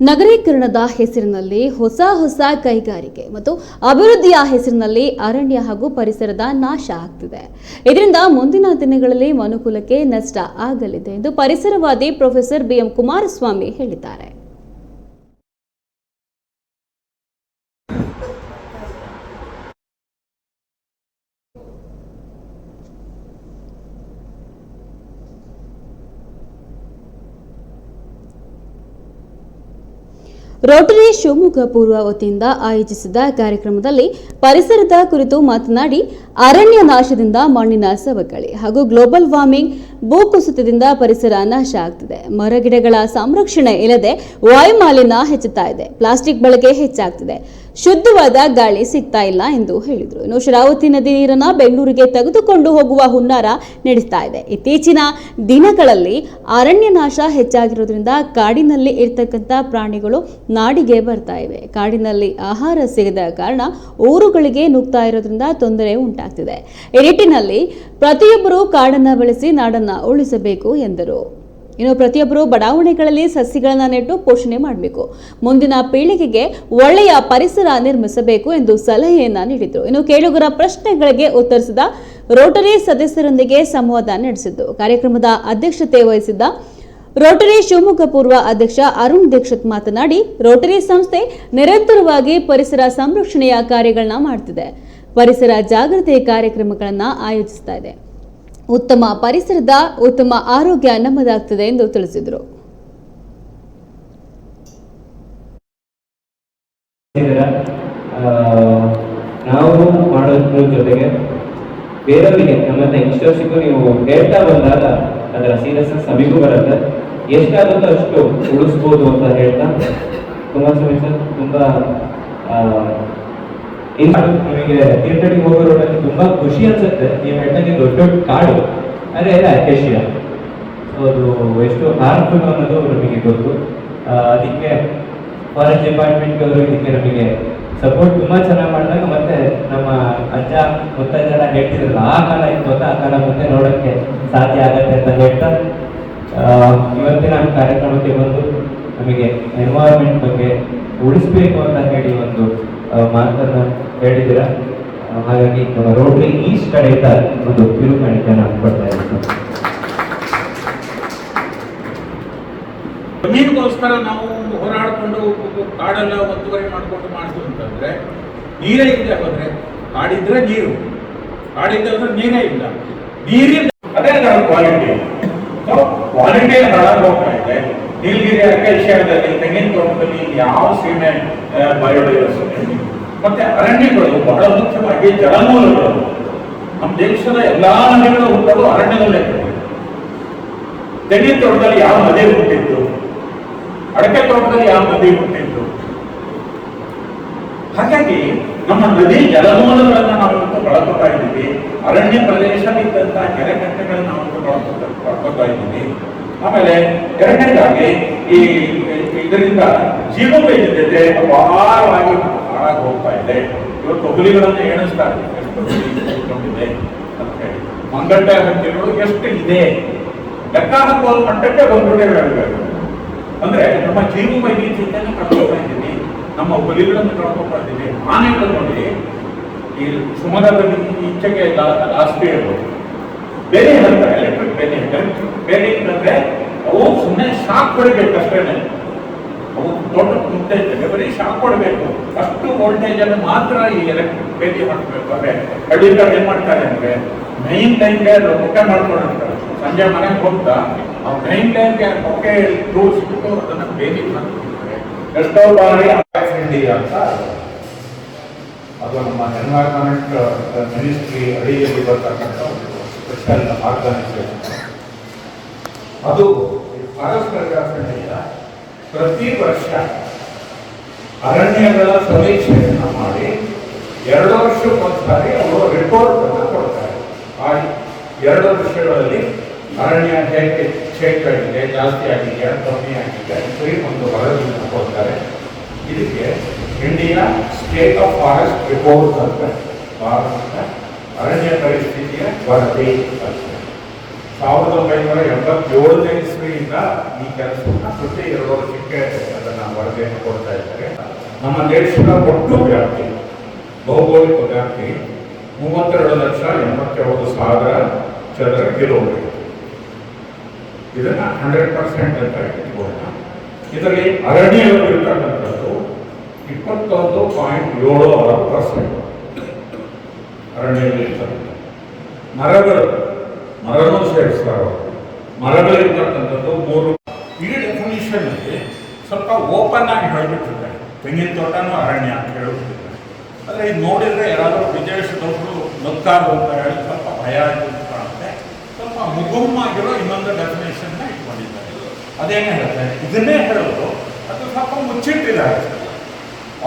ನಗರೀಕರಣದ ಹೆಸರಿನಲ್ಲಿ ಹೊಸ ಹೊಸ ಕೈಗಾರಿಕೆ ಮತ್ತು ಅಭಿವೃದ್ಧಿಯ ಹೆಸರಿನಲ್ಲಿ ಅರಣ್ಯ ಹಾಗೂ ಪರಿಸರದ ನಾಶ ಆಗ್ತಿದೆ. ಇದರಿಂದ ಮುಂದಿನ ದಿನಗಳಲ್ಲಿ ಮನುಕುಲಕ್ಕೆ ನಷ್ಟ ಆಗಲಿದೆ ಎಂದು ಪರಿಸರವಾದಿ ಪ್ರೊಫೆಸರ್ ಬಿಎಂ ಕುಮಾರಸ್ವಾಮಿ ಹೇಳಿದ್ದಾರೆ. ರೋಟರಿ ಶಿವಮೊಗ್ಗ ಪೂರ್ವ ವತಿಯಿಂದ ಆಯೋಜಿಸಿದ ಕಾರ್ಯಕ್ರಮದಲ್ಲಿ ಪರಿಸರದ ಕುರಿತು ಮಾತನಾಡಿ, ಅರಣ್ಯ ನಾಶದಿಂದ ಮಣ್ಣಿನ ಸವಕಳಿ ಹಾಗೂ ಗ್ಲೋಬಲ್ ವಾರ್ಮಿಂಗ್ ಭೂಕುಸಿತದಿಂದ ಪರಿಸರ ನಾಶ ಆಗ್ತಿದೆ. ಮರಗಿಡಗಳ ಸಂರಕ್ಷಣೆ ಇಲ್ಲದೆ ವಾಯುಮಾಲಿನ್ಯ ಹೆಚ್ಚುತ್ತಾ ಇದೆ. ಪ್ಲಾಸ್ಟಿಕ್ ಬಳಕೆ ಹೆಚ್ಚಾಗ್ತಿದೆ. ಶುದ್ಧವಾದ ಗಾಳಿ ಸಿಗ್ತಾ ಇಲ್ಲ ಎಂದು ಹೇಳಿದರು. ಇನ್ನು ಶರಾವತಿ ನದಿ ನೀರನ್ನು ಬೆಂಗಳೂರಿಗೆ ತೆಗೆದುಕೊಂಡು ಹೋಗುವ ಹುನ್ನಾರ ನಡೆಸ್ತಾ ಇದೆ. ಇತ್ತೀಚಿನ ದಿನಗಳಲ್ಲಿ ಅರಣ್ಯ ನಾಶ ಹೆಚ್ಚಾಗಿರೋದ್ರಿಂದ ಕಾಡಿನಲ್ಲಿ ಇರ್ತಕ್ಕಂಥ ಪ್ರಾಣಿಗಳು ನಾಡಿಗೆ ಬರ್ತಾ ಇವೆ. ಕಾಡಿನಲ್ಲಿ ಆಹಾರ ಸಿಗದ ಕಾರಣ ಊರುಗಳಿಗೆ ನುಗ್ತಾ ಇರೋದ್ರಿಂದ ತೊಂದರೆ ಉಂಟಾಗ್ತಿದೆ. ಈ ನಿಟ್ಟಿನಲ್ಲಿ ಪ್ರತಿಯೊಬ್ಬರೂ ಕಾಡನ್ನು ಬೆಳೆಸಿ ನಾಡನ್ನು ಉಳಿಸಬೇಕು ಎಂದರು. ಇನ್ನು ಪ್ರತಿಯೊಬ್ಬರು ಬಡಾವಣೆಗಳಲ್ಲಿ ಸಸಿಗಳನ್ನು ನೆಟ್ಟು ಪೋಷಣೆ ಮಾಡಬೇಕು. ಮುಂದಿನ ಪೀಳಿಗೆಗೆ ಒಳ್ಳೆಯ ಪರಿಸರ ನಿರ್ಮಿಸಬೇಕು ಎಂದು ಸಲಹೆಯನ್ನ ನೀಡಿದರು. ಇನ್ನು ಕೇಳುಗರ ಪ್ರಶ್ನೆಗಳಿಗೆ ಉತ್ತರಿಸಿದ ರೋಟರಿ ಸದಸ್ಯರೊಂದಿಗೆ ಸಂವಾದ ನಡೆಸಿದ್ದು. ಕಾರ್ಯಕ್ರಮದ ಅಧ್ಯಕ್ಷತೆ ವಹಿಸಿದ್ದ ರೋಟರಿ ಶಿವಮೊಗ್ಗ ಪೂರ್ವ ಅಧ್ಯಕ್ಷ ಅರುಣ್ ದೀಕ್ಷಿತ್ ಮಾತನಾಡಿ, ರೋಟರಿ ಸಂಸ್ಥೆ ನಿರಂತರವಾಗಿ ಪರಿಸರ ಸಂರಕ್ಷಣೆಯ ಕಾರ್ಯಗಳನ್ನ ಮಾಡ್ತಿದೆ. ಪರಿಸರ ಜಾಗೃತಿ ಕಾರ್ಯಕ್ರಮಗಳನ್ನ ಆಯೋಜಿಸ್ತಾ ಇದೆ. ಉತ್ತಮ ಪರಿಸರದ ಉತ್ತಮ ಆರೋಗ್ಯ ನಮ್ಮದಾಗ್ತದೆ ಎಂದು ತಿಳಿಸಿದರು? ನಾವು ಮಾಡೋದ್ರ ಜೊತೆಗೆ ಬೇರೆಯವರಿಗೆ ನಮ್ಮ ಯಂಗ್ಸ್ಟರ್ಸಿಗೂ ನೀವು ಹೇಳ್ತಾ ಬಂದಾಗ ಅದರ ಸೀರಿಯಸ್ನೆಸ್ ನಮಗೂ ಬರುತ್ತೆ ಎಷ್ಟಾಗುತ್ತೋ ಅಷ್ಟು ಉಳಿಸ್ಬೋದು ಅಂತ ಹೇಳ್ತಾ ತುಂಬಾ ಸರ್ ತುಂಬಾ ಆ, ಇನ್ನು ನಿಮಗೆ ತೀರ್ಥಹಳ್ಳಿ ಹೋಗೋ ನನಗೆ ತುಂಬಾ ಖುಷಿ ಅನ್ಸುತ್ತೆ. ನೀವು ಹೇಳ್ದಂಗೆ ದೊಡ್ಡ ದೊಡ್ಡ ಕಾಡು. ಅಕೇಶಿಯಾ ಸೊ ಅದು ಎಷ್ಟು ಹಾರ್ಮ್ಫುಲ್ ಅನ್ನೋದು ನಮಗೆ ಗೊತ್ತು. ಅದಕ್ಕೆ ಫಾರೆಸ್ಟ್ ಡಿಪಾರ್ಟ್ಮೆಂಟ್ ಅವರು ಇದಕ್ಕೆ ನಮಗೆ ಸಪೋರ್ಟ್ ತುಂಬಾ ಚೆನ್ನಾಗಿ ಮಾಡಿದಾಗ ಮತ್ತೆ ನಮ್ಮ ಅಜ್ಜ ಮುತ್ತಜ್ಜನ ಹೇಳ್ತಿದ್ರಲ್ಲ, ಆ ಕಾಲ ಇತ್ತು ಆ ಕಾಲ ಮತ್ತೆ ನೋಡೋಕ್ಕೆ ಸಾಧ್ಯ ಆಗತ್ತೆ ಅಂತ ಹೇಳ್ತಾ ಇವತ್ತಿನ ಕಾರ್ಯಕ್ರಮಕ್ಕೆ ಬಂದು ನಮಗೆ ಎನ್ವೈರ್ಮೆಂಟ್ ಬಗ್ಗೆ ಉಳಿಸ್ಬೇಕು ಅಂತ ಹೇಳಿ ಒಂದು ಮಾತನ್ನ ಹೇಳಿದಿರ ಹಾಗಾಗಿ ನಮ್ಮ ರೋಡ್ರಿ ಈಸ್ಟ್ ಕಡೆಯಿಂದ ಒಂದು ಕಿರುಕಾಣಿಕೆ ನಾನು ಕೊಡ್ತಾ ಇದ್ದೀನಿ ಜಮೀನಿಗೋಸ್ಕರ ನಾವು ಹೋರಾಡಿಕೊಂಡು ಕಾಡೆಲ್ಲ ಒತ್ತುವರಿ ಮಾಡ್ಕೊಂಡು ಮಾಡ್ತೀವಿ ಅಂತಂದ್ರೆ ನೀರೇ ಇಲ್ಲ ಹೋದ್ರೆ ಕಾಡಿದ್ರೆ ನೀರು. ಕಾಡಿದ್ರೆ ಹೋದ್ರೆ ನೀರೇ ಇಲ್ಲ. ನೀರಿನ ಅದೇ ನಾನು ಕ್ವಾಲಿಟಿ ಸೊ ಕ್ವಾಲಿಟಿ ಹಾಳಾಗಿ ಹೋಗ್ತಾ ಇದೆ ನೀಲಗಿರಿ ಅಕೇಶಿಯಾದಲ್ಲಿ ತೆಂಗಿನ ತೋಟದಲ್ಲಿ ಯಾವ ಸೀಮೆ ಬಯೋಡೈವರ್ಸಿಟಿ ಮತ್ತೆ ಅರಣ್ಯಗಳು, ಬಹಳ ಮುಖ್ಯವಾಗಿ ಜಲಮೂಲಗಳು. ನಮ್ಮ ದೇಶದ ಎಲ್ಲಾ ನದಿಗಳು ಹುಟ್ಟಲು ಅರಣ್ಯದಲ್ಲೇ ತೆಂಗಿನ ತೋಟದಲ್ಲಿ ಯಾವ ನದಿ ಹುಟ್ಟಿತ್ತು ಅಡಕೆ ತೋಟದಲ್ಲಿ ಯಾವ ನದಿ ಹುಟ್ಟಿತ್ತು ಹಾಗಾಗಿ ನಮ್ಮ ನದಿ ಜಲಮೂಲಗಳನ್ನ ನಾವು ಬಳಕೋತಾ ಇದ್ದೀವಿ. ಅರಣ್ಯ ಪ್ರದೇಶದಲ್ಲಿದ್ದಂತಹ ಕೆರೆ ಕಟ್ಟೆಗಳನ್ನ ನಾವು ಬಳಕೋತಾ ಇದ್ದೀವಿ. ಆಮೇಲೆ ಎರಡನೇದಾಗಿ ಈ ಇದರಿಂದ ಜೀವ ವೈವಿಧ್ಯತೆ ಅಪಾರವಾಗಿ ಹಾಳಾಗಿ ಹೋಗ್ತಾ ಇದೆ. ಇವತ್ತು ಹುಲಿಗಳನ್ನ ಎಣಿಸ್ತಾರೆ. ಎಷ್ಟು ಮಂಗಡ್ಡ ಹಕ್ಕಿಗಳು ಎಷ್ಟು ಇದೆ? ಲೆಕ್ಕ ಹಾಕುವ ಮಟ್ಟಕ್ಕೆ ಬಂದ್ಬಿಟ್ಟಿವೆ ಅಂದ್ರೆ ನಮ್ಮ ಜೀವ ವೈವಿಧ್ಯತೆಯನ್ನು ಕಳ್ಕೊಳ್ತಾ ಇದ್ದೀವಿ. ನಮ್ಮ ಹುಲಿಗಳನ್ನು ಕಳ್ಕೊಳ್ತಾ ಇದ್ದೀವಿ. ಆನೆಗಳು ನೋಡಿ, ಈ ಶಿವಮೊಗ್ಗದಲ್ಲಿ ಈಚೆಗೆ ಲಾಸ್ಟ್ ಇಯರ್ ಬೇರೆ ಹೇಳ್ತಾರೆ ಎಲೆಕ್ಟ್ರಿಕ್ ಬೇರೆ ಎಲೆಕ್ಟ್ರಿಕ್ ಬೇರೆ ಅಂದ್ರೆ ಅವು ಸುಮ್ಮನೆ ಶಾಕ್ ಕೊಡಬೇಕಷ್ಟೇ ಅವು ದೊಡ್ಡ ಇರ್ತವೆ ಬರೀ ಶಾಕ್ ಕೊಡಬೇಕು. ಅಷ್ಟು ವೋಲ್ಟೇಜ್ ಅನ್ನು ಮಾತ್ರ ಈ ಎಲೆಕ್ಟ್ರಿಕ್ ಬೇಲಿ ಮಾಡಬೇಕು ಅಂದ್ರೆ ಹಳ್ಳಿಗಳು ಏನ್ ಮಾಡ್ತಾರೆ ಅಂದ್ರೆ ಮೈನ್ ಟೈಮ್ಗೆ ಬೊಕ್ಕೆ ಮಾಡ್ಕೊಂಡಿರ್ತಾರೆ. ಸಂಜೆ ಮನೆಗೆ ಹೋಗ್ತಾ ಆ ಮೈನ್ ಟೈಮ್ಗೆ ಬೊಕ್ಕೆ ತೋರಿಸ್ಬಿಟ್ಟು ಅದನ್ನ ಬೇಲಿ ಮಾಡ್ತಾರೆ ಎಷ್ಟೋ ಬಾರಿ ಇಂಡಿಯಾ ಅಂತ ಅದು ನಮ್ಮ ಎನ್ವೈರನ್ಮೆಂಟ್ ಮಿನಿಸ್ಟ್ರಿ ಅಡಿಯಲ್ಲಿ ಬರ್ತಕ್ಕಂಥ ಸ್ಪೆಷಲ್ ಆರ್ಗನೈಸೇಷನ್ ಅದು ಫಾರೆಸ್ಟ್ ಇಂಡಿಯಾ ಪ್ರತಿ ವರ್ಷ ಅರಣ್ಯಗಳ ಸಮೀಕ್ಷೆಯನ್ನು ಮಾಡಿ ಎರಡು ವರ್ಷಕ್ಕೊಂದ್ಸಾರಿ ಅವರು ರಿಪೋರ್ಟ್ ಅನ್ನು ಕೊಡ್ತಾರೆ. ಆ ಎರಡು ವರ್ಷಗಳಲ್ಲಿ ಅರಣ್ಯ ಹೇಗೆ ಆಗಿದೆ ಜಾಸ್ತಿ ಆಗಿದೆ, ಕಮ್ಮಿ ಆಗಿದೆ ಅಂತ ಒಂದು ವರದಿಯನ್ನು ಕೊಡ್ತಾರೆ. ಇದಕ್ಕೆ India state of forest report ಅಂತ, ಭಾರತದ ಅರಣ್ಯ ಪರಿಸ್ಥಿತಿಯ ವರದಿ ಅಂತ. ಸಾವಿರದ ಒಂಬೈನೂರ ಎಂಬತ್ತೇಳನೇ ಇಸ್ವಿಯಿಂದ ಈ ಕೆಲಸವನ್ನು ಪ್ರತಿ ಎರಡು ವರ್ಷಕ್ಕೆ ಅದನ್ನು ವರದಿಯನ್ನು ಕೊಡ್ತಾ ಇದ್ದಾರೆ. ನಮ್ಮ ದೇಶದ ಒಟ್ಟು ವ್ಯಾಪ್ತಿ, ಭೌಗೋಳಿಕ ವ್ಯಾಪ್ತಿ ಮೂವತ್ತೆರಡು ಲಕ್ಷ ಎಂಬತ್ತೇಳು ಸಾವಿರ ಚದರ ಕಿಲೋಮೀಟರ್ ಇದನ್ನ ಹಂಡ್ರೆಡ್ ಪರ್ಸೆಂಟ್ ಅಂತ ಇಟ್ಕೊಳ್ಳೋಣ. ಇದರಲ್ಲಿ ಅರಣ್ಯವಿರ್ತಕ್ಕಂಥದ್ದು ಇಪ್ಪತ್ತೊಂದು ಪಾಯಿಂಟ್ ಏಳು ಆರು ಪರ್ಸೆಂಟ್ ಅರಣ್ಯದಲ್ಲಿರ್ತಕ್ಕಂಥ ಮರಗಳು ಮರಗಳು ಸೇರಿಸ್ತಾರೆ. ಮರಗಳಿರ್ತಕ್ಕಂಥದ್ದು ಮೂರು ಈ ಡೆಫಿನಿಷನ್ ಅಲ್ಲಿ ಸ್ವಲ್ಪ ಓಪನ್ ಆಗಿ ಹೇಳ್ಬಿಟ್ಟಿದ್ದಾರೆ. ತೆಂಗಿನ ತೋಟನೂ ಅರಣ್ಯ ಅಂತ ಹೇಳ್ಬಿಟ್ಟಿದ್ದಾರೆ. ಆದರೆ ಇದು ನೋಡಿದರೆ ಯಾರಾದರೂ ವಿದೇಶದವರು ನಕ್ಕಾರು ಅಂತ ಹೇಳಿ ಸ್ವಲ್ಪ ಭಯ ಅಂತ ಕಾಣುತ್ತೆ. ಸ್ವಲ್ಪ ಮುಗುಮ್ಮಾಗಿರೋ ಇನ್ನೊಂದು ಡೆಫಿನೇಷನ್ನ ಇಟ್ಕೊಂಡಿದ್ದಾರೆ. ಅದೇನೇ ಹೇಳ್ತಾರೆ? ಇದನ್ನೇ ಹೇಳೋದು, ಅದು ಸ್ವಲ್ಪ ಮುಚ್ಚಿಟ್ಟಿದ್ದಾರೆ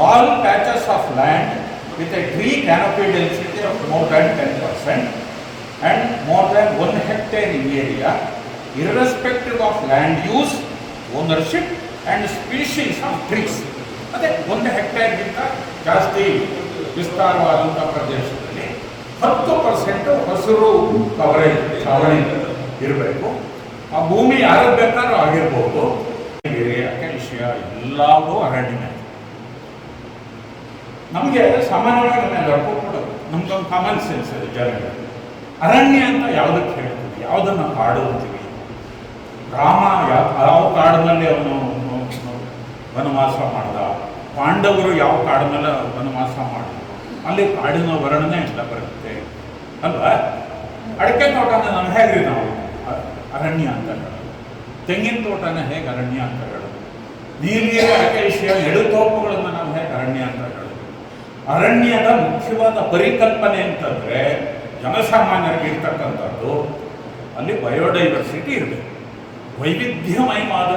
all patches of land with a tree canopy density of more than ten percent and more than one hectare in area irrespective of land use ownership and species of trees ಅದೇ ಒಂದು ಹೆಕ್ಟೇರ್ಗಿಂತ ಜಾಸ್ತಿ ವಿಸ್ತಾರವಾದಂಥ ಪ್ರದೇಶದಲ್ಲಿ ಹತ್ತು ಪರ್ಸೆಂಟು ಹಸಿರು coverage ಛಾವಣಿ ಇರಬೇಕು. ಆ ಭೂಮಿ ಯಾರಿಗೆ ಬೇಕಾದ್ರೂ ಆಗಿರ್ಬೋದು. ಏರಿಯಾ ವಿಷಯ ಎಲ್ಲವೂ ಅರಣ್ಯ ನಮಗೆ ಸಾಮಾನ್ಯವಾಗಿ ನಮ್ಮ ಎಲ್ಲರಿಗೂ ಕೂಡ ನಮ್ಗೊಂದು ಕಾಮನ್ ಸೆನ್ಸ್ ಇದೆ ಜನರಿಗೆ ಅರಣ್ಯ ಅಂತ ಯಾವುದಕ್ಕೆ ಹೇಳ್ತೀವಿ? ಯಾವುದನ್ನು ಕಾಡು ಅಂತೀವಿ ರಾಮ ಯಾವ ಕಾಡಿನಲ್ಲಿ ಅವನು ವನವಾಸ ಮಾಡ್ದ? ಪಾಂಡವರು ಯಾವ ಕಾಡಿನಲ್ಲಿ ವನವಾಸ ಮಾಡಿದ್ರು ಅಲ್ಲಿ ಕಾಡಿನ ವರ್ಣನೆ ಎಲ್ಲ ಬರುತ್ತೆ. ಅಲ್ವಾ? ಅಡಿಕೆ ತೋಟನ ನಾವು ಹೇಗ್ರಿ ನಾವು? ಅರಣ್ಯ ಅಂತ ಹೇಳೋದು. ತೆಂಗಿನ ತೋಟನ ಹೇಗೆ ಅರಣ್ಯ ಅಂತ ಹೇಳೋದು? ವಿಷಯ ಅಕೇಶಿಯ ಎಡುತೋಪುಗಳನ್ನು ನಾವು ಹೇಗೆ ಅರಣ್ಯ ಅಂತ ಹೇಳೋದು? ಅರಣ್ಯದ ಮುಖ್ಯವಾದ ಪರಿಕಲ್ಪನೆ ಅಂತಂದ್ರೆ ಜನಸಾಮಾನ್ಯರಿಗೆ ಇರ್ತಕ್ಕಂಥದ್ದು ಅಲ್ಲಿ ಬಯೋಡೈವರ್ಸಿಟಿ ಇರಬೇಕು. ವೈವಿಧ್ಯಮಯವಾದ